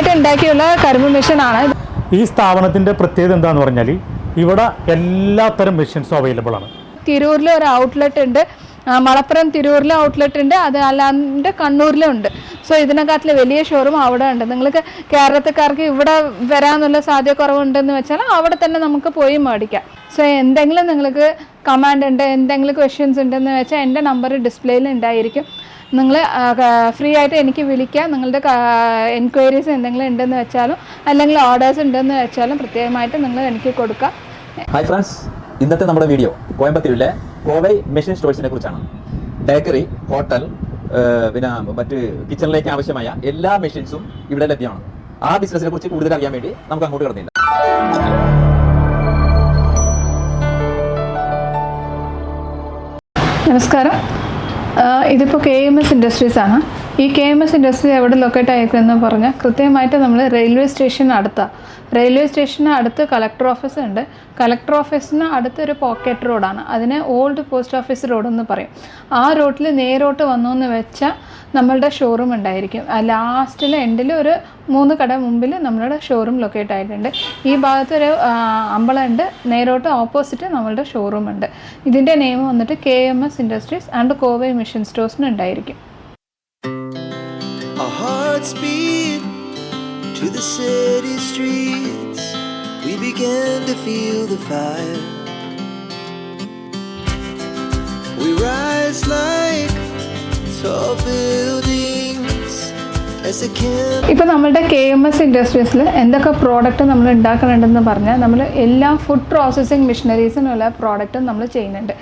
സ്വന്തമായിട്ട് ഉണ്ടാക്കിയുള്ള കരിമ്പ് മെഷീനാണ് ഈ സ്ഥാപനത്തിന്റെ പ്രത്യേകത എന്താണെന്ന് പറഞ്ഞാൽ ഇവിടെ എല്ലാത്തരം മെഷീൻസും അവൈലബിൾ ആണ്. തിരൂരിൽ ഒരു ഔട്ട്ലെറ്റ് ഉണ്ട്. മലപ്പുറം തിരൂരിലെ ഔട്ട്ലെറ്റ് ഉണ്ട്. അത് അല്ലാണ്ട് കണ്ണൂരിലും ഉണ്ട്. സോ ഇതിനെക്കാട്ടിൽ വലിയ ഷോറൂം അവിടെ ഉണ്ട്. നിങ്ങൾക്ക് കേരളത്തിൽക്കാർക്ക് ഇവിടെ വരാനുള്ള സാധ്യത കുറവുണ്ടെന്ന് വെച്ചാൽ അവിടെ തന്നെ നമുക്ക് പോയി മേടിക്കാം. സോ എന്തെങ്കിലും നിങ്ങൾക്ക് കമാൻഡ് ഉണ്ട് എന്തെങ്കിലും ക്വസ്റ്റ്യൻസ് ഉണ്ടെന്ന് വെച്ചാൽ എന്റെ നമ്പർ ഡിസ്പ്ലേയിൽ ഉണ്ടായിരിക്കും. നിങ്ങൾ ഫ്രീ ആയിട്ട് എനിക്ക് വിളിക്കാം. നിങ്ങളുടെ എൻക്വയറീസ് എന്തെങ്കിലും ഉണ്ടെന്ന് വെച്ചാലും അല്ലെങ്കിൽ ഓർഡേഴ്സ് ഉണ്ടെന്ന് വെച്ചാലും പ്രത്യേകമായിട്ട് നിങ്ങൾ എനിക്ക് കൊടുക്കാം. ഹായ് ഫ്രണ്ട്സ് ഇന്നത്തെ നമ്മുടെ വീഡിയോ കോയമ്പത്തൂരിലെ കോവൈ മെഷീൻ സ്റ്റോഴ്സിനെ കുറിച്ചാണ്. ബേക്കറി ഹോട്ടൽ പിന്നെ മറ്റ് കിച്ചണിലേക്ക് ആവശ്യമായ എല്ലാ മെഷീൻസും ഇവിടെ ലഭ്യമാണ്. ആ ബിസിനസിനെ കുറിച്ച് കൂടുതൽ അറിയാൻ വേണ്ടി നമുക്ക് അങ്ങോട്ട് കടന്നില്ല. നമസ്കാരം. ഇതിപ്പോ കെ എം എസ് ഇൻഡസ്ട്രീസ് ആണ്. ഈ കെ എം എസ് ഇൻഡസ്ട്രി എവിടെ ലൊക്കേറ്റ് ആയിരിക്കുമെന്ന് പറഞ്ഞാൽ കൃത്യമായിട്ട് നമ്മൾ റെയിൽവേ സ്റ്റേഷന് അടുത്താണ് റെയിൽവേ സ്റ്റേഷന് അടുത്ത് കളക്ടർ ഓഫീസ് ഉണ്ട്. കളക്ടർ ഓഫീസിന് അടുത്ത് ഒരു പോക്കറ്റ് റോഡാണ് അതിനെ ഓൾഡ് പോസ്റ്റ് ഓഫീസ് റോഡ് എന്ന് പറയും. ആ റോഡിൽ നേരോട്ട് വന്നു എന്ന് വെച്ചാൽ നമ്മളുടെ ഷോറൂം ഉണ്ടായിരിക്കും ലാസ്റ്റിൽ എൻഡിൽ ഒരു മൂന്ന് കട മുമ്പിൽ നമ്മളുടെ ഷോറൂം ലൊക്കേറ്റ് ആയിട്ടുണ്ട്. ഈ ഭാഗത്ത് ഒരു ആ, അമ്പലം ഉണ്ട്. നേരോട്ട് ഓപ്പോസിറ്റ് നമ്മളുടെ ഷോറൂം ഉണ്ട്. ഇതിന്റെ നെയിം വന്നിട്ട് K M S industries and Kovai mission സ്റ്റോഴ്സിന് ഉണ്ടായിരിക്കും. Our speed to the city streets. We began to feel the fire. We rise like tall buildings as a camp. ഇപ്പോൾ നമ്മളുടെ കെ എം എസ് ഇൻഡസ്ട്രീസിൽ എന്തൊക്കെ product നമ്മൾ ഉണ്ടാക്കുന്നുണ്ടെന്ന് പറഞ്ഞാൽ നമ്മൾ എല്ലാ food processing മെഷീനറീസിനുള്ള പ്രോഡക്റ്റും നമ്മൾ ചെയ്യുന്നുണ്ട്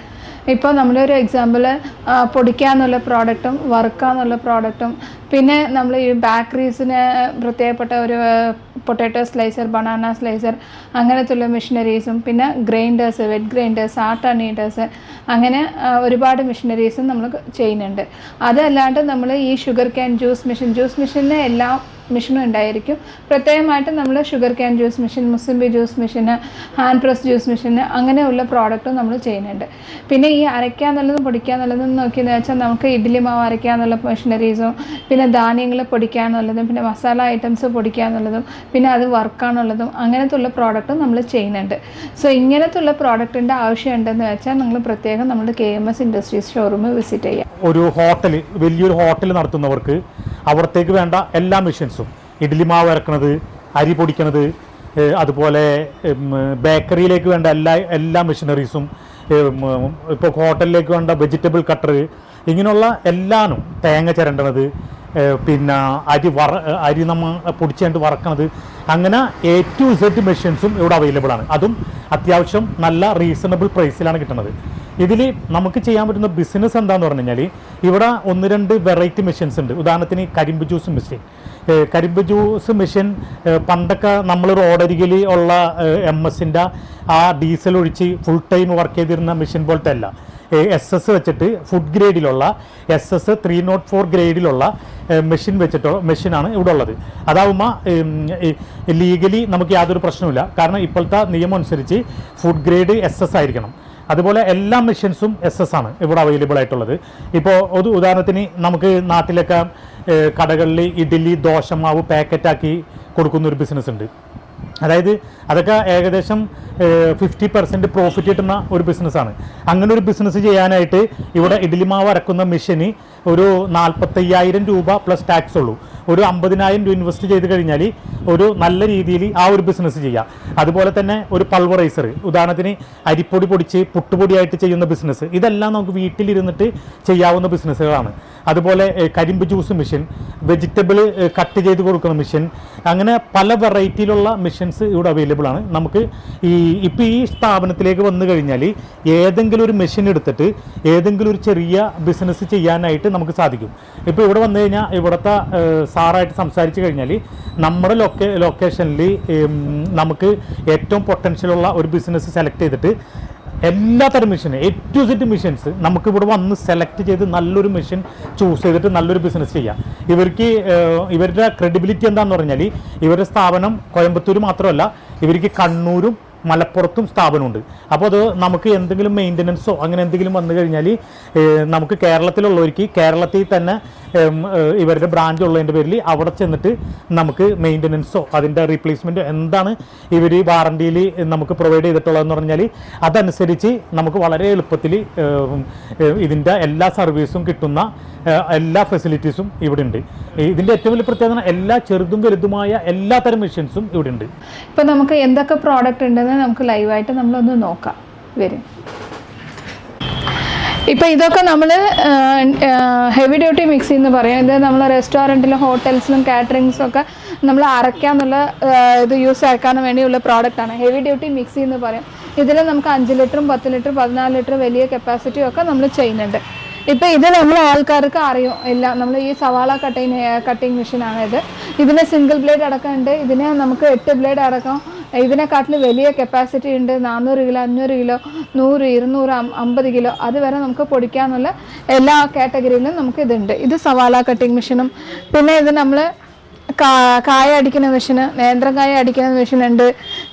ഇപ്പോൾ നമ്മളൊരു എക്സാമ്പിൾ പൊടിക്കാന്നുള്ള പ്രോഡക്റ്റും വറുക്കാന്നുള്ള പ്രോഡക്റ്റും പിന്നെ നമ്മൾ ഈ ബേക്കറീസിന് പ്രത്യേകപ്പെട്ട ഒരു പൊട്ടാറ്റോ സ്ലൈസർ ബനാന സ്ലൈസർ അങ്ങനത്തുള്ള മെഷീനറീസും പിന്നെ grinders wet grinders atta kneaders അങ്ങനെ ഒരുപാട് മെഷീനറീസും നമ്മൾ ചെയ്യുന്നുണ്ട്. അതല്ലാണ്ട് നമ്മൾ ഈ sugar cane juice machine juice മെഷീനിന് എല്ലാ മെഷീനും ഉണ്ടായിരിക്കും. പ്രത്യേകമായിട്ട് നമ്മൾ sugar cane juice machine mosambi juice മെഷീന് ഹാൻഡ് പ്രസ് ജ്യൂസ് മെഷീന് അങ്ങനെയുള്ള പ്രോഡക്റ്റും നമ്മൾ ചെയ്യുന്നുണ്ട്. പിന്നെ ഈ അരയ്ക്കാന്നുള്ളതും പൊടിക്കാന്നുള്ളതും നോക്കിയെന്ന് വെച്ചാൽ നമുക്ക് ഇഡ്ഡലി മാവ് അരയ്ക്കാന്നുള്ള മെഷീനറീസും പിന്നെ ധാന്യങ്ങൾ പൊടിക്കാന്നുള്ളതും പിന്നെ മസാല ഐറ്റംസ് പൊടിക്കാന്നുള്ളതും പിന്നെ അത് വർക്കാണുള്ളതും അങ്ങനത്തെ ഉള്ള പ്രോഡക്റ്റും നമ്മൾ ചെയ്യുന്നുണ്ട്. സോ ഇങ്ങനത്തെ ഉള്ള പ്രോഡക്റ്റിന്റെ ആവശ്യം ഉണ്ടെന്ന് വെച്ചാൽ നിങ്ങൾ പ്രത്യേകം നമ്മുടെ K M S industries showroom visit ചെയ്യാം. ഒരു ഹോട്ടൽ വലിയൊരു ഹോട്ടൽ നടത്തുന്നവർക്ക് അവിടത്തേക്ക് വേണ്ട എല്ലാ മെഷീൻസും. ഇഡ്ഡലി മാവ് ഇറക്കണത് അരി പൊടിക്കണത് അതുപോലെ ബേക്കറിയിലേക്ക് വേണ്ട എല്ലാ എല്ലാ മെഷീനറീസും ഇപ്പോൾ ഹോട്ടലിലേക്ക് വേണ്ട വെജിറ്റബിൾ കട്ടർ ഇങ്ങനെയുള്ള എല്ലാനും തേങ്ങ ചിരണ്ടണത് പിന്നെ അരി വറ അരി നമ്മൾ പൊടിച്ചുകൊണ്ട് വറക്കണത് അങ്ങനെ എ ടു സെറ്റ് മെഷീൻസും ഇവിടെ അവൈലബിൾ ആണ്. അതും അത്യാവശ്യം നല്ല റീസണബിൾ പ്രൈസിലാണ് കിട്ടുന്നത്. ഇതിൽ നമുക്ക് ചെയ്യാൻ പറ്റുന്ന ബിസിനസ് എന്താന്ന് പറഞ്ഞു കഴിഞ്ഞാൽ ഇവിടെ ഒന്ന് രണ്ട് വെറൈറ്റി മെഷീൻസ് ഉണ്ട്. ഉദാഹരണത്തിന് കരിമ്പ് ജ്യൂസ് മെഷീൻ കരിമ്പ് ജ്യൂസ് മെഷീൻ പണ്ടൊക്കെ നമ്മൾ റോഡരികിൽ ഉള്ള എം എസിന്റെ ആ ഡീസൽ ഒഴിച്ച് ഫുൾ ടൈം വർക്ക് ചെയ്തിരുന്ന മെഷീൻ പോലത്തെ അല്ല. എസ് എസ് വെച്ചിട്ട് food ഗ്രേഡിലുള്ള S S three nought four ഗ്രേഡിലുള്ള machine വെച്ചിട്ടോ മെഷീനാണ് ഇവിടെ ഉള്ളത്. അതാവുമ്പോൾ ലീഗലി നമുക്ക് യാതൊരു പ്രശ്നവുമില്ല. കാരണം ഇപ്പോഴത്തെ നിയമം അനുസരിച്ച് ഫുഡ് ഗ്രേഡ് എസ് എസ് ആയിരിക്കണം. അതുപോലെ എല്ലാ മെഷീൻസും എസ് എസ് ആണ് ഇവിടെ അവൈലബിൾ ആയിട്ടുള്ളത്. ഇപ്പോൾ ഒരു ഉദാഹരണത്തിന് നമുക്ക് നാട്ടിലൊക്കെ കടകളിൽ ഇഡ്ഡലി ദോശമാവ് പാക്കറ്റാക്കി കൊടുക്കുന്ന ഒരു ബിസിനസ് ഉണ്ട്. അതായത് അതൊക്കെ ഏകദേശം ഫിഫ്റ്റി പെർസെന്റ് പ്രോഫിറ്റ് കിട്ടുന്ന ഒരു ബിസിനസ്സാണ് അങ്ങനെ ഒരു ബിസിനസ് ചെയ്യാനായിട്ട് ഇവിടെ ഇഡ്ഡലി മാവ് അരക്കുന്ന മെഷീന് ഒരു നാൽപ്പത്തയ്യായിരം രൂപ പ്ലസ് ടാക്സ് ഉള്ളൂ. ഒരു അമ്പതിനായിരം രൂപ ഇൻവെസ്റ്റ് ചെയ്ത് കഴിഞ്ഞാൽ ഒരു നല്ല രീതിയിൽ ആ ഒരു ബിസിനസ് ചെയ്യാം. അതുപോലെ തന്നെ ഒരു പൾവറൈസർ ഉദാഹരണത്തിന് അരിപ്പൊടി പൊടിച്ച് പുട്ടുപൊടിയായിട്ട് ചെയ്യുന്ന ബിസിനസ് ഇതെല്ലാം നമുക്ക് വീട്ടിലിരുന്നിട്ട് ചെയ്യാവുന്ന ബിസിനസ്സുകളാണ് അതുപോലെ കരിമ്പ് ജ്യൂസ് മെഷീൻ വെജിറ്റബിൾ കട്ട് ചെയ്ത് കൊടുക്കുന്ന മെഷീൻ അങ്ങനെ പല വെറൈറ്റിയിലുള്ള മെഷീൻസ് ഇവിടെ അവൈലബിൾ ആണ്. നമുക്ക് ഈ ഇപ്പോൾ ഈ സ്ഥാപനത്തിലേക്ക് വന്നു കഴിഞ്ഞാൽ ഏതെങ്കിലും ഒരു മെഷീൻ എടുത്തിട്ട് ഏതെങ്കിലും ഒരു ചെറിയ ബിസിനസ് ചെയ്യാനായിട്ട് നമുക്ക് സാധിക്കും. ഇപ്പോൾ ഇവിടെ വന്നു കഴിഞ്ഞാൽ ഇവിടുത്തെ സാറായിട്ട് സംസാരിച്ച് കഴിഞ്ഞാൽ നമ്മുടെ ലൊക്കേ ലൊക്കേഷനിൽ നമുക്ക് ഏറ്റവും പൊട്ടൻഷ്യലുള്ള ഒരു ബിസിനസ് സെലക്ട് ചെയ്തിട്ട് എല്ലാ തരം machine A to Z machines നമുക്ക് ഇവിടെ വന്ന് സെലക്ട് ചെയ്ത് നല്ലൊരു മെഷീൻ ചൂസ് ചെയ്തിട്ട് നല്ലൊരു ബിസിനസ് ചെയ്യാം. ഇവർക്ക് ഇവരുടെ ക്രെഡിബിലിറ്റി എന്താണെന്ന് പറഞ്ഞാൽ ഇവരുടെ സ്ഥാപനം കോയമ്പത്തൂർ മാത്രമല്ല ഇവർക്ക് കണ്ണൂരും മലപ്പുറത്തും സ്ഥാപനമുണ്ട്. അപ്പോൾ അത് നമുക്ക് എന്തെങ്കിലും മെയിന്റനൻസോ അങ്ങനെ എന്തെങ്കിലും വന്നു കഴിഞ്ഞാൽ നമുക്ക് കേരളത്തിലുള്ളവർക്ക് കേരളത്തിൽ തന്നെ ഇവരുടെ ബ്രാഞ്ച് ഉള്ളതിന്റെ പേരിൽ അവിടെ ചെന്നിട്ട് നമുക്ക് മെയിന്റനൻസോ അതിന്റെ റീപ്ലേസ്മെന്റോ എന്താണ് ഇവർ വാറണ്ടിയിൽ നമുക്ക് പ്രൊവൈഡ് ചെയ്തിട്ടുള്ളതെന്ന് പറഞ്ഞാൽ അതനുസരിച്ച് നമുക്ക് വളരെ എളുപ്പത്തിൽ ഇതിന്റെ എല്ലാ സർവീസും കിട്ടുന്ന എല്ലാ ഫെസിലിറ്റീസും ഇവിടെ ഉണ്ട് ഇതിന്റെ ഏറ്റവും വലിയ പ്രത്യേകത എല്ലാ ചെറുതും വലുതുമായ എല്ലാ തരം മെഷീൻസും ഇവിടെ ഉണ്ട് ഇപ്പം നമുക്ക് എന്തൊക്കെ പ്രോഡക്റ്റ് ഉണ്ടെന്ന് നമുക്ക് ലൈവായിട്ട് നമ്മളൊന്ന് നോക്കാം. വരും. ഇപ്പം ഇതൊക്കെ നമ്മൾ ഹെവി ഡ്യൂട്ടി മിക്സി എന്ന് പറയും. ഇത് നമ്മൾ റെസ്റ്റോറന്റിലും ഹോട്ടൽസിലും കാറ്ററിങ്സും ഒക്കെ നമ്മൾ അരയ്ക്കാന്നുള്ള ഇത് യൂസ് ആക്കാൻ വേണ്ടിയുള്ള പ്രോഡക്റ്റ് ആണ്. ഹെവി ഡ്യൂട്ടി മിക്സി എന്ന് പറയും. ഇതിൽ നമുക്ക് അഞ്ച് ലിറ്ററും പത്ത് ലിറ്റർ പതിനാല് ലിറ്റർ വലിയ കപ്പാസിറ്റിയും ഒക്കെ നമ്മൾ ചെയ്യുന്നുണ്ട്. ഇപ്പം ഇത് നമ്മൾ ആൾക്കാർക്ക് അറിയും. ഇല്ല നമ്മൾ ഈ സവാള കട്ടിങ് കട്ടിങ് മെഷീനാണ് ഇത്. ഇതിന് സിംഗിൾ ബ്ലേഡ് അടക്കം ഉണ്ട്. ഇതിന് നമുക്ക് എട്ട് ബ്ലേഡ് അടക്കം ഇതിനെക്കാട്ടിലും വലിയ കപ്പാസിറ്റി ഉണ്ട്. നാനൂറ് കിലോ അഞ്ഞൂറ് കിലോ നൂറ് ഇരുന്നൂറ് അമ്പത് കിലോ അതുവരെ നമുക്ക് പൊടിക്കാനുള്ള എല്ലാ കാറ്റഗറിയിലും നമുക്ക് ഇതുണ്ട്. ഇത് സവാല കട്ടിങ് മെഷീനും പിന്നെ ഇത് നമ്മൾ കായ അടിക്കുന്ന മെഷീന് നേന്ത്രക്കായ അടിക്കുന്ന മെഷീനുണ്ട്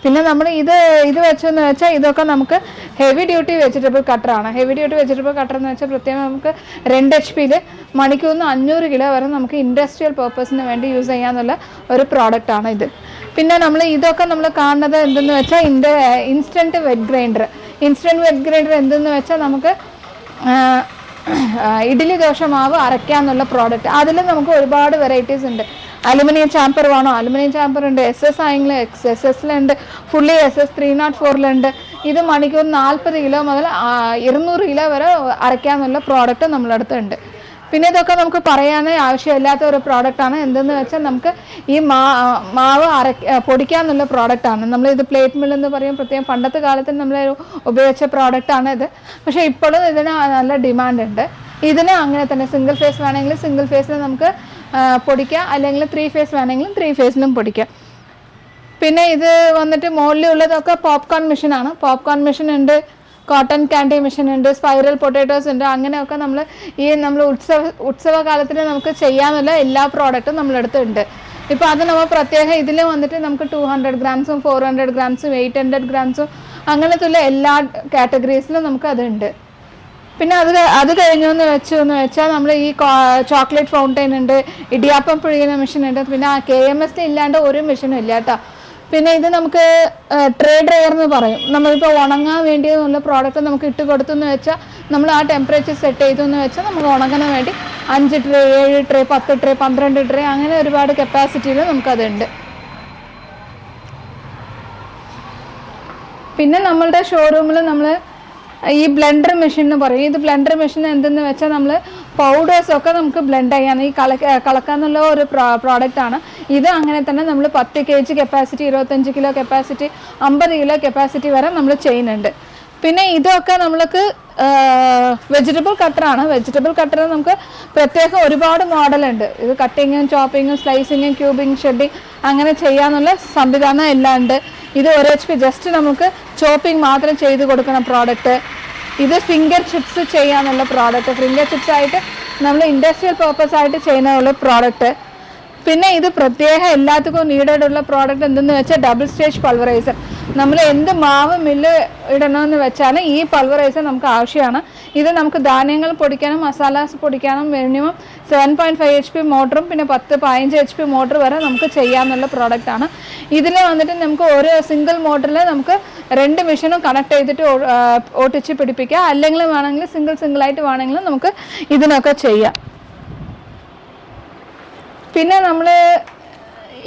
പിന്നെ നമ്മൾ ഇത് ഇത് വെച്ചെന്ന് വെച്ചാൽ ഇതൊക്കെ നമുക്ക് ഹെവി ഡ്യൂട്ടി വെജിറ്റബിൾ കട്ടറാണ് ഹെവി ഡ്യൂട്ടി വെജിറ്റബിൾ കട്ടർ എന്ന് വെച്ചാൽ പ്രത്യേകം നമുക്ക് രണ്ട് എച്ച് പിയിൽ മണിക്കൂറിന് അഞ്ഞൂറ് കിലോ വരെ നമുക്ക് ഇൻഡസ്ട്രിയൽ പർപ്പസിന് വേണ്ടി യൂസ് ചെയ്യാമെന്നുള്ള ഒരു പ്രോഡക്റ്റാണ് ഇത്. പിന്നെ നമ്മൾ ഇതൊക്കെ നമ്മൾ കാണുന്നത് എന്തെന്ന് വെച്ചാൽ ഇന്റെ instant wet grinder instant wet grinder എന്തെന്ന് വെച്ചാൽ നമുക്ക് ഇഡ്ഡലി ദോശ മാവ് അരയ്ക്കാന്നുള്ള പ്രോഡക്റ്റ് അതിൽ നമുക്ക് ഒരുപാട് വെറൈറ്റീസ് ഉണ്ട്. അലുമിനിയം ചാമ്പർ വേണോ? അലുമിനിയം ചാമ്പർ ഉണ്ട്. എസ് എസ് ആയെങ്കിൽ X S എസിലുണ്ട് fully S S three nought ഫോറിലുണ്ട് ഇത് മണിക്കൂർ നാൽപ്പത് കിലോ മുതൽ ഇരുന്നൂറ് കിലോ വരെ അരയ്ക്കാന്നുള്ള പ്രോഡക്റ്റ് നമ്മളടുത്തുണ്ട് പിന്നെ ഇതൊക്കെ നമുക്ക് പറയാൻ ആവശ്യമില്ലാത്ത ഒരു പ്രോഡക്റ്റാണ് എന്തെന്ന് വെച്ചാൽ നമുക്ക് ഈ മാ മാവ് അര പൊടിക്കാന്നുള്ള പ്രോഡക്റ്റാണ് നമ്മൾ ഇത് പ്ലേറ്റ് മിൽ എന്ന് പറയും. പ്രത്യേകം പണ്ടത്തെ കാലത്ത് നമ്മൾ ഉപയോഗിച്ച പ്രോഡക്റ്റാണ് ഇത്. പക്ഷേ ഇപ്പോഴും ഇതിന് നല്ല ഡിമാൻഡ് ഉണ്ട്. ഇതിന് അങ്ങനെ തന്നെ സിംഗിൾ ഫേസ് വേണമെങ്കിൽ സിംഗിൾ ഫേസിൽ നമുക്ക് പൊടിക്കാം. അല്ലെങ്കിൽ ത്രീ ഫേസ് വേണമെങ്കിലും ത്രീ ഫേസിലും പൊടിക്കാം. പിന്നെ ഇത് വന്നിട്ട് മുകളിലുള്ളതൊക്കെ പോപ്കോൺ മെഷീനാണ് പോപ്കോൺ മെഷീൻ ഉണ്ട്. കോട്ടൺ കാൻഡി മെഷീൻ ഉണ്ട് സ്പൈറൽ പൊട്ടാറ്റോസ് ഉണ്ട് അങ്ങനെയൊക്കെ നമ്മൾ ഈ നമ്മൾ ഉത്സവ ഉത്സവ കാലത്തിൽ നമുക്ക് ചെയ്യാമെന്നുള്ള എല്ലാ പ്രോഡക്റ്റും നമ്മളെടുത്ത് ഉണ്ട്. ഇപ്പോൾ അത് നമ്മൾ പ്രത്യേകം ഇതിൽ വന്നിട്ട് നമുക്ക് ടു ഹൺഡ്രഡ് ഗ്രാംസും ഫോർ ഹൺഡ്രഡ് ഗ്രാംസും എയ്റ്റ് ഹൺഡ്രഡ് ഗ്രാംസും അങ്ങനത്തെ ഉള്ള എല്ലാ കാറ്റഗറീസിലും നമുക്ക് അതുണ്ട് പിന്നെ അത് അത് കഴിഞ്ഞു എന്ന് വെച്ചു എന്ന് വെച്ചാൽ നമ്മൾ ഈ ചോക്ലേറ്റ് ഫൗണ്ടൈൻ ഉണ്ട് ഇടിയാപ്പം പിഴിയുന്ന മെഷീൻ ഉണ്ട് പിന്നെ കെ എം എസ് ഇല്ലാണ്ട് ഒരു മെഷീനും ഇല്ല കേട്ടോ പിന്നെ ഇത് നമുക്ക് ട്രേ ഡ്രയർ എന്ന് പറയും. നമ്മളിപ്പോൾ ഉണങ്ങാൻ വേണ്ടി നല്ല പ്രോഡക്റ്റ് നമുക്ക് ഇട്ട് കൊടുത്തു എന്ന് വെച്ചാൽ നമ്മൾ ആ ടെമ്പറേച്ചർ സെറ്റ് ചെയ്തു എന്ന് വെച്ചാൽ നമുക്ക് ഉണങ്ങാൻ വേണ്ടി അഞ്ച് ട്രേ ഏഴ് ട്രേ പത്ത് ട്രേ പന്ത്രണ്ട് ട്രേ അങ്ങനെ ഒരുപാട് കപ്പാസിറ്റിയിൽ നമുക്കതുണ്ട്. പിന്നെ നമ്മളുടെ ഷോറൂമിൽ നമ്മൾ ഈ ബ്ലെൻഡർ മെഷീൻ എന്ന് പറയും. ഇത് ബ്ലെൻഡർ മെഷീൻ എന്തെന്ന് വെച്ചാൽ നമ്മൾ പൗഡേഴ്സ് ഒക്കെ നമുക്ക് ബ്ലെൻഡ് ചെയ്യാൻ ഈ കളക്ക കളക്കാന്നുള്ള ഒരു പ്രോഡക്റ്റ് ആണ്. ഇത് അങ്ങനെ തന്നെ നമ്മൾ പത്ത് കെ ജി കപ്പാസിറ്റി ഇരുപത്തഞ്ച് കിലോ കപ്പാസിറ്റി അമ്പത് കിലോ കപ്പാസിറ്റി വരെ നമ്മൾ ചെയ്യുന്നുണ്ട്. പിന്നെ ഇതൊക്കെ നമ്മൾക്ക് വെജിറ്റബിൾ കട്ടറാണ് വെജിറ്റബിൾ കട്ടർ നമുക്ക് പ്രത്യേകം ഒരുപാട് മോഡലുണ്ട് ഇത് കട്ടിങ്ങും ചോപ്പിങ്ങും സ്ലൈസിങ്ങും ക്യൂബിങ് ഷെഡിങ് അങ്ങനെ ചെയ്യാനുള്ള സംവിധാനം എല്ലാം ഉണ്ട്. ഇത് ഒരു എച്ച് പി ജസ്റ്റ് നമുക്ക് ചോപ്പിംഗ് മാത്രം ചെയ്ത് കൊടുക്കുന്ന പ്രോഡക്റ്റ് ഇത് ഫിംഗർ ചിപ്സ് ചെയ്യാനുള്ള പ്രോഡക്റ്റ് ഫിംഗർ ചിപ്സ് ആയിട്ട് നമ്മൾ ഇൻഡസ്ട്രിയൽ പർപ്പസ് ആയിട്ട് ചെയ്യുന്നുള്ള പ്രോഡക്റ്റ് പിന്നെ ഇത് പ്രത്യേക എല്ലാത്തിനും നീഡഡ് ഉള്ള പ്രോഡക്റ്റ് എന്തെന്ന് വെച്ചാൽ ഡബിൾ സ്റ്റേജ് പൾവറൈസർ നമ്മൾ എന്ത് മാവ് മില്ല് ഇടണമെന്ന് വെച്ചാൽ ഈ പൾവറൈസർ നമുക്ക് ആവശ്യമാണ്. ഇത് നമുക്ക് ധാന്യങ്ങൾ പൊടിക്കാനും masalas പൊടിക്കാനും minimum seven point five H P മോട്ടറും പിന്നെ പത്ത് പതിനഞ്ച് എച്ച് പി മോട്ടർ വരെ നമുക്ക് ചെയ്യാമെന്നുള്ള പ്രോഡക്റ്റാണ് ഇതിൽ വന്നിട്ട് നമുക്ക് ഒരു സിംഗിൾ മോട്ടറിൽ നമുക്ക് രണ്ട് മെഷീനും കണക്ട് ചെയ്തിട്ട് ഓട്ടിച്ച് പിടിപ്പിക്കാം. അല്ലെങ്കിൽ വേണമെങ്കിൽ സിംഗിൾ സിംഗിളായിട്ട് വേണമെങ്കിലും നമുക്ക് ഇതിനൊക്കെ ചെയ്യാം. പിന്നെ നമ്മൾ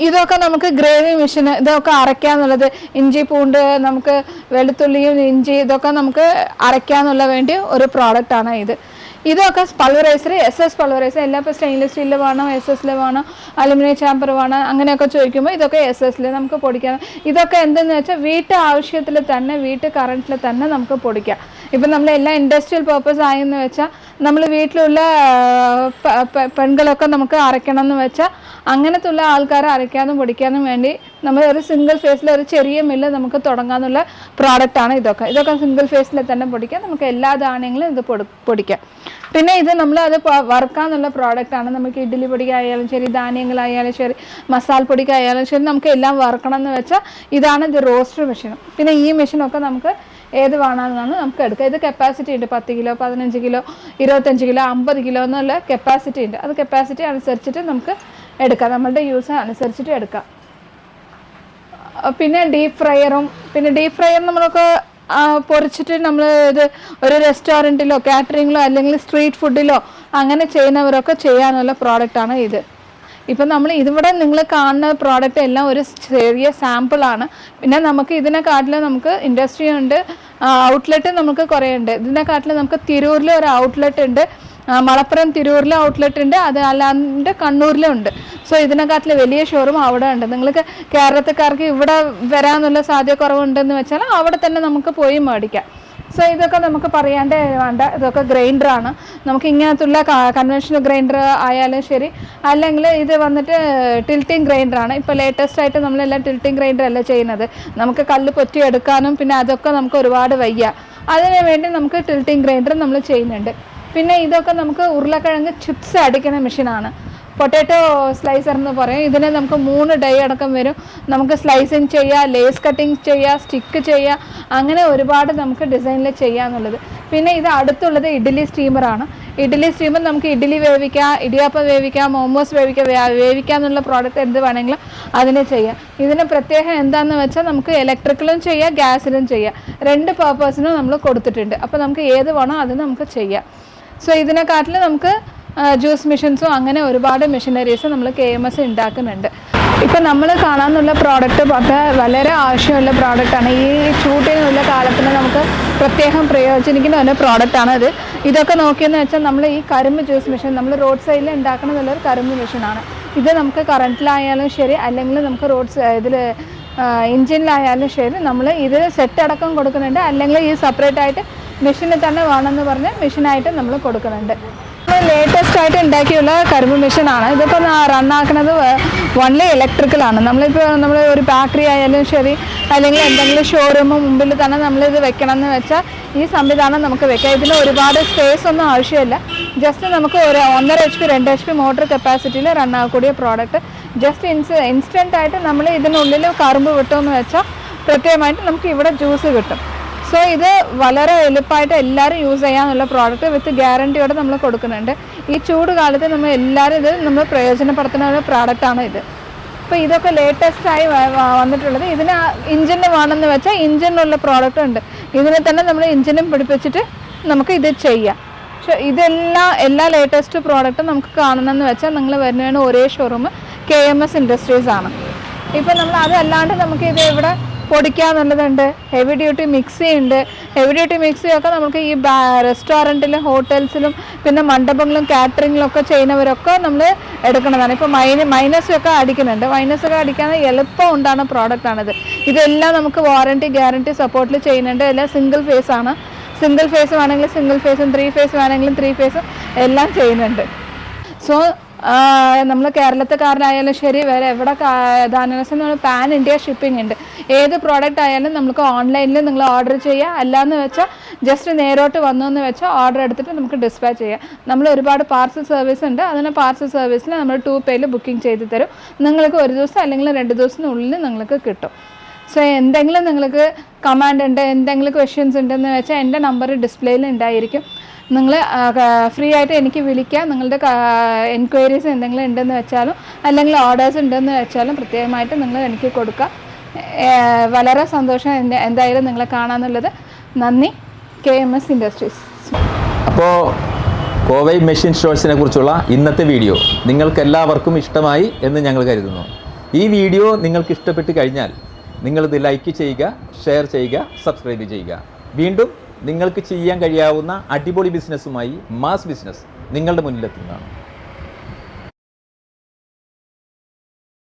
ഇതൊക്കെ നമുക്ക് ഗ്രേവി മെഷീൻ ഇതൊക്കെ അരയ്ക്കാന്നുള്ളത് ഇഞ്ചി പൂണ്ട് നമുക്ക് വെളുത്തുള്ളിയും ഇഞ്ചി ഇതൊക്കെ നമുക്ക് അരയ്ക്കാന്നുള്ള വേണ്ടി ഒരു പ്രോഡക്റ്റാണ് ഇത്. ഇതൊക്കെ പൾവറൈസർ എസ് എസ് പൾവറൈസർ എല്ലാം ഇപ്പോൾ സ്റ്റെയിൻലെസ് സ്റ്റീലിൽ വേണം എസ് എസ്സിൽ വേണം അലുമിനിയം ചാമ്പർ വേണം അങ്ങനെയൊക്കെ ചോദിക്കുമ്പോൾ ഇതൊക്കെ എസ് എസ്സിൽ നമുക്ക് പൊടിക്കാം. ഇതൊക്കെ എന്തെന്ന് വെച്ചാൽ വീട്ട് ആവശ്യത്തിൽ തന്നെ വീട്ട് കറണ്ടിൽ തന്നെ നമുക്ക് പൊടിക്കാം. ഇപ്പം നമ്മൾ എല്ലാം ഇൻഡസ്ട്രിയൽ പർപ്പസ് ആയെന്ന് വെച്ചാൽ നമ്മൾ വീട്ടിലുള്ള പെൺകളൊക്കെ നമുക്ക് അരയ്ക്കണം എന്ന് വെച്ചാൽ അങ്ങനത്തെ ഉള്ള ആൾക്കാരെ അരയ്ക്കാനും പൊടിക്കാനും വേണ്ടി നമ്മൾ ഒരു സിംഗിൾ ഫേസിൽ ഒരു ചെറിയ മില്ല് നമുക്ക് തുടങ്ങാനുള്ള പ്രോഡക്റ്റാണ് ഇതൊക്കെ. ഇതൊക്കെ സിംഗിൾ ഫേസിൽ തന്നെ പൊടിക്കാം. നമുക്ക് എല്ലാ ധാന്യങ്ങളും ഇത് പൊടി പൊടിക്കാം. പിന്നെ ഇത് നമ്മൾ അത് വറുക്കാന്നുള്ള പ്രോഡക്റ്റാണ് നമുക്ക് ഇഡ്ഡലി പൊടിക്കായാലും ശരി ധാന്യങ്ങളായാലും ശരി മസാല പൊടിക്കായാലും ശരി നമുക്ക് എല്ലാം വറുക്കണം എന്ന് വെച്ചാൽ ഇതാണ് ഇത് റോസ്റ്റർ മെഷീൻ പിന്നെ ഈ മെഷീനൊക്കെ നമുക്ക് ഏത് വേണമെന്നാണ് നമുക്ക് എടുക്കാം. ഇത് കപ്പാസിറ്റി ഉണ്ട്. പത്ത് കിലോ പതിനഞ്ച് കിലോ ഇരുപത്തഞ്ച് കിലോ അമ്പത് കിലോ എന്നുള്ള കപ്പാസിറ്റി ഉണ്ട്. അത് കപ്പാസിറ്റി അനുസരിച്ചിട്ട് നമുക്ക് എടുക്കാം. നമ്മളുടെ യൂസ് അനുസരിച്ചിട്ട് എടുക്കാം. പിന്നെ ഡീപ് ഫ്രയറും പിന്നെ ഡീപ് ഫ്രയർ നമ്മളൊക്കെ പൊറിച്ചിട്ട് നമ്മൾ ഇത് ഒരു റെസ്റ്റോറന്റിലോ കാറ്ററിങ്ങിലോ അല്ലെങ്കിൽ സ്ട്രീറ്റ് ഫുഡിലോ അങ്ങനെ ചെയ്യുന്നവരൊക്കെ ചെയ്യാനുള്ള പ്രോഡക്റ്റാണ് ഇത്. ഇപ്പം നമ്മൾ ഇതിവിടെ നിങ്ങൾ കാണുന്ന പ്രോഡക്റ്റ് എല്ലാം ഒരു ചെറിയ സാമ്പിളാണ് പിന്നെ നമുക്ക് ഇതിനെക്കാട്ടിലും നമുക്ക് ഇൻഡസ്ട്രി ഉണ്ട്. ഔട്ട്ലെറ്റ് നമുക്ക് കുറേ ഉണ്ട് ഇതിനെക്കാട്ടിലും നമുക്ക് തിരൂരിൽ ഒരു ഔട്ട്ലെറ്റ് ഉണ്ട്. മലപ്പുറം തിരൂരിലെ ഔട്ട്ലെറ്റ് ഉണ്ട്. അത് അല്ലാണ്ട് കണ്ണൂരിലും ഉണ്ട്. സോ ഇതിനെക്കാട്ടിൽ വലിയ ഷോറൂം അവിടെ ഉണ്ട്. നിങ്ങൾക്ക് കേരളത്തുകാർക്ക് ഇവിടെ വരാനുള്ള സാധ്യത കുറവുണ്ടെന്ന് വെച്ചാൽ അവിടെ തന്നെ നമുക്ക് പോയി മേടിക്കാം. സോ ഇതൊക്കെ നമുക്ക് പറയാണ്ട് വേണ്ട. ഇതൊക്കെ ഗ്രൈൻഡറാണ് നമുക്ക് ഇങ്ങനത്തുള്ള കൺവെൻഷണൽ ഗ്രൈൻഡർ ആയാലും ശരി. അല്ലെങ്കിൽ ഇത് വന്നിട്ട് ടിൽറ്റിംഗ് ഗ്രൈൻഡറാണ് ഇപ്പോൾ ലേറ്റസ്റ്റ് ആയിട്ട് നമ്മളെല്ലാം ടിൽറ്റിംഗ് ഗ്രൈൻഡർ അല്ല ചെയ്യുന്നത്. നമുക്ക് കല്ല് പൊറ്റി എടുക്കാനും പിന്നെ അതൊക്കെ നമുക്ക് ഒരുപാട് വയ്യ. അതിനു വേണ്ടി നമുക്ക് ടിൽറ്റിംഗ് ഗ്രൈൻഡർ നമ്മൾ ചെയ്യുന്നുണ്ട്. പിന്നെ ഇതൊക്കെ നമുക്ക് ഉരുളക്കിഴങ്ങ് ചിപ്സ് അടിക്കുന്ന മെഷീനാണ് പൊട്ടാറ്റോ സ്ലൈസർ എന്ന് പറയും. ഇതിനെ നമുക്ക് മൂന്ന് ഡൈ അടക്കം വരും. നമുക്ക് സ്ലൈസിങ് ചെയ്യുക ലേസ് കട്ടിങ് ചെയ്യുക സ്റ്റിക്ക് ചെയ്യുക അങ്ങനെ ഒരുപാട് നമുക്ക് ഡിസൈനിൽ ചെയ്യാന്നുള്ളത്. പിന്നെ ഇത് അടുത്തുള്ളത് ഇഡ്ഡലി സ്റ്റീമറാണ് ഇഡ്ഡലി സ്റ്റീമർ നമുക്ക് ഇഡ്ഡലി വേവിക്കാം ഇടിയപ്പം വേവിക്കാം മോമോസ് വേവിക്കാം വേവിക്കാം എന്നുള്ള പ്രോഡക്റ്റ് എന്ത് വേണമെങ്കിലും അതിനെ ചെയ്യാം. ഇതിന് പ്രത്യേകം എന്താണെന്ന് വെച്ചാൽ നമുക്ക് ഇലക്ട്രിക്കലും ചെയ്യാം ഗ്യാസിലും ചെയ്യാം. രണ്ട് പേർപ്പസിനും നമ്മൾ കൊടുത്തിട്ടുണ്ട്. അപ്പോൾ നമുക്ക് ഏത് വേണോ അത് നമുക്ക് ചെയ്യാം. സോ ഇതിനെക്കാട്ടിൽ നമുക്ക് ജ്യൂസ് മെഷീൻസും അങ്ങനെ ഒരുപാട് മെഷീനറീസ് നമ്മൾ കെ എം എസ് ഉണ്ടാക്കുന്നുണ്ട് ഇപ്പം നമ്മൾ കാണാനുള്ള പ്രോഡക്റ്റ് പത്ത് വളരെ ആവശ്യമുള്ള പ്രോഡക്റ്റാണ് ഈ ചൂട്ടിനുള്ള കാലത്തിന് നമുക്ക് പ്രത്യേകം പ്രയോജനിക്കുന്ന ഒരു പ്രോഡക്റ്റാണ് ഇത് ഇതൊക്കെ നോക്കിയെന്ന് വെച്ചാൽ നമ്മൾ ഈ കരിമ്പ് ജ്യൂസ് മെഷീൻ നമ്മൾ റോഡ് സൈഡിൽ ഉണ്ടാക്കണമെന്നുള്ള ഒരു കരിമ്പ് മെഷീനാണ് ഇത് നമുക്ക് കറണ്ടിലായാലും ശരി അല്ലെങ്കിൽ നമുക്ക് റോഡ് ഇതിൽ ഇഞ്ചിനിലായാലും ശരി നമ്മൾ ഇത് സെറ്റ് അടക്കം കൊടുക്കുന്നുണ്ട്. അല്ലെങ്കിൽ ഈ സെപ്പറേറ്റ് ആയിട്ട് മെഷീനിൽ തന്നെ വേണമെന്ന് പറഞ്ഞ് മെഷീനായിട്ട് നമ്മൾ കൊടുക്കുന്നുണ്ട്. ലേറ്റസ്റ്റ് ആയിട്ട് ഉണ്ടാക്കിയുള്ള കരിമ്പ് മെഷീനാണ് ഇതിപ്പോൾ റണ്ണാക്കുന്നത് വൺലി ഇലക്ട്രിക്കലാണ് നമ്മളിപ്പോൾ നമ്മൾ ഒരു ബാക്കറി ആയാലും ശരി അല്ലെങ്കിൽ എന്തെങ്കിലും ഷോറൂമ് മുമ്പിൽ തന്നെ നമ്മളിത് വെക്കണം എന്ന് വെച്ചാൽ ഈ സംവിധാനം നമുക്ക് വെക്കാം. ഇതിന് ഒരുപാട് സ്പേസ് ഒന്നും ആവശ്യമില്ല. ജസ്റ്റ് നമുക്ക് ഒരു ഒന്നര എച്ച് പി രണ്ട് എച്ച് പി മോട്ടർ കപ്പാസിറ്റിയിൽ റണ്ണാക്കൂടിയ പ്രോഡക്റ്റ് ജസ്റ്റ് ഇൻസ് ഇൻസ്റ്റന്റ് ആയിട്ട് നമ്മൾ ഇതിനുള്ളിൽ കറുമ്പ് വിട്ടു എന്ന് വെച്ചാൽ പ്രത്യേകമായിട്ട് നമുക്ക് ഇവിടെ ജ്യൂസ് കിട്ടും. സോ ഇത് വളരെ എളുപ്പമായിട്ട് എല്ലാവരും യൂസ് ചെയ്യാനുള്ള പ്രോഡക്റ്റ് വിത്ത് ഗ്യാരണ്ടിയോടെ നമ്മൾ കൊടുക്കുന്നുണ്ട്. ഈ ചൂട് കാലത്ത് നമ്മൾ എല്ലാവരും ഇത് നമ്മൾ പ്രയോജനപ്പെടുത്തുന്ന ഒരു പ്രോഡക്റ്റാണ് ഇത്. അപ്പോൾ ഇതൊക്കെ ലേറ്റസ്റ്റ് ആയി വ- വ- വന്നിട്ടുള്ളത്. ഇതിന് ഇഞ്ചിന് വേണമെന്ന് വെച്ചാൽ ഇഞ്ചിനുള്ള പ്രോഡക്റ്റ് ഉണ്ട്. ഇതിനെ തന്നെ നമ്മൾ ഇഞ്ചിനും പിടിപ്പിച്ചിട്ട് നമുക്ക് ഇത് ചെയ്യാം. പക്ഷെ ഇതെല്ലാം എല്ലാ ലേറ്റസ്റ്റ് പ്രോഡക്റ്റും നമുക്ക് കാണണമെന്ന് വെച്ചാൽ നിങ്ങൾ വരുന്നതാണ് ഒരേ showroom K M S industries ആണ്. ഇപ്പം നമ്മൾ അതല്ലാണ്ട് നമുക്ക് ഇത് ഇവിടെ പൊടിക്കാന്നുള്ളതുണ്ട് ഹെവി ഡ്യൂട്ടി മിക്സി ഉണ്ട് ഹെവി ഡ്യൂട്ടി മിക്സിയൊക്കെ നമുക്ക് ഈ റെസ്റ്റോറന്റിലും ഹോട്ടൽസിലും പിന്നെ മണ്ഡപങ്ങളിലും കാറ്ററിങ്ങിലും ഒക്കെ ചെയ്യുന്നവരൊക്കെ നമ്മൾ എടുക്കുന്നതാണ്. ഇപ്പോൾ മൈന മൈനസ് ഒക്കെ അടിക്കുന്നുണ്ട്. മൈനസ് ഒക്കെ അടിക്കാൻ എളുപ്പം ഉണ്ടാകുന്ന പ്രോഡക്റ്റാണിത് ഇതെല്ലാം നമുക്ക് വാറണ്ടി ഗ്യാരണ്ടി സപ്പോർട്ടിൽ ചെയ്യുന്നുണ്ട്. എല്ലാം സിംഗിൾ ഫേസ് ആണ്. സിംഗിൾ ഫേസ് വേണമെങ്കിൽ സിംഗിൾ ഫേസും ത്രീ ഫേസ് വേണമെങ്കിലും ത്രീ ഫേസും എല്ലാം ചെയ്യുന്നുണ്ട്. സോ നമ്മൾ കേരളത്തുകാരനായാലും ശരി വേറെ എവിടെ ധാനസം പാൻ ഇന്ത്യ ഷിപ്പിംഗ് ഉണ്ട്. ഏത് പ്രോഡക്റ്റ് ആയാലും നമുക്ക് ഓൺലൈനിൽ നിങ്ങൾ ഓർഡർ ചെയ്യുക അല്ലാന്ന് വെച്ചാൽ ജസ്റ്റ് നേരോട്ട് വന്നു എന്ന് വെച്ചാൽ ഓർഡർ എടുത്തിട്ട് നമുക്ക് ഡിസ്പാച്ച് ചെയ്യാം. നമ്മൾ ഒരുപാട് പാർസൽ സർവീസ് ഉണ്ട്. അതിന് പാർസൽ സർവീസിൽ നമ്മൾ ടു പേയിൽ ബുക്കിംഗ് ചെയ്ത് തരും. നിങ്ങൾക്ക് ഒരു ദിവസം അല്ലെങ്കിൽ രണ്ട് ദിവസത്തിനുള്ളിൽ നിങ്ങൾക്ക് കിട്ടും. സോ എന്തെങ്കിലും നിങ്ങൾക്ക് കമാൻഡ് ഉണ്ട് എന്തെങ്കിലും ക്വസ്റ്റ്യൻസ് ഉണ്ടെന്ന് വെച്ചാൽ എന്റെ നമ്പർ ഡിസ്പ്ലേയിൽ ഉണ്ടായിരിക്കും. നിങ്ങൾ ഫ്രീ ആയിട്ട് എനിക്ക് വിളിക്കാം. നിങ്ങളുടെ എൻക്വയറീസ് എന്തെങ്കിലും ഉണ്ടെന്ന് വെച്ചാലും അല്ലെങ്കിൽ ഓർഡേഴ്സ് ഉണ്ടെന്ന് വെച്ചാലും പ്രത്യേകമായിട്ട് നിങ്ങൾ എനിക്ക് കൊടുക്കാം. വളരെ സന്തോഷം എന്തായാലും നിങ്ങളെ കാണാമെന്നുള്ളത് നന്ദി കെ എം എസ് ഇൻഡസ്ട്രീസ് അപ്പോൾ കോവൈ മെഷീൻ സ്റ്റോഴ്സിനെ കുറിച്ചുള്ള ഇന്നത്തെ വീഡിയോ നിങ്ങൾക്ക് എല്ലാവർക്കും ഇഷ്ടമായി എന്ന് ഞങ്ങൾ കരുതുന്നു. ഈ വീഡിയോ നിങ്ങൾക്ക് ഇഷ്ടപ്പെട്ട് കഴിഞ്ഞാൽ നിങ്ങളിത് ലൈക്ക് ചെയ്യുക ഷെയർ ചെയ്യുക സബ്സ്ക്രൈബ് ചെയ്യുക. വീണ്ടും നിങ്ങൾക്ക് ചെയ്യാൻ കഴിയാവുന്ന അടിപൊളി ബിസിനസ്സുമായി മാസ് ബിസിനസ് നിങ്ങളുടെ മുന്നിലെത്തുന്നതാണ്.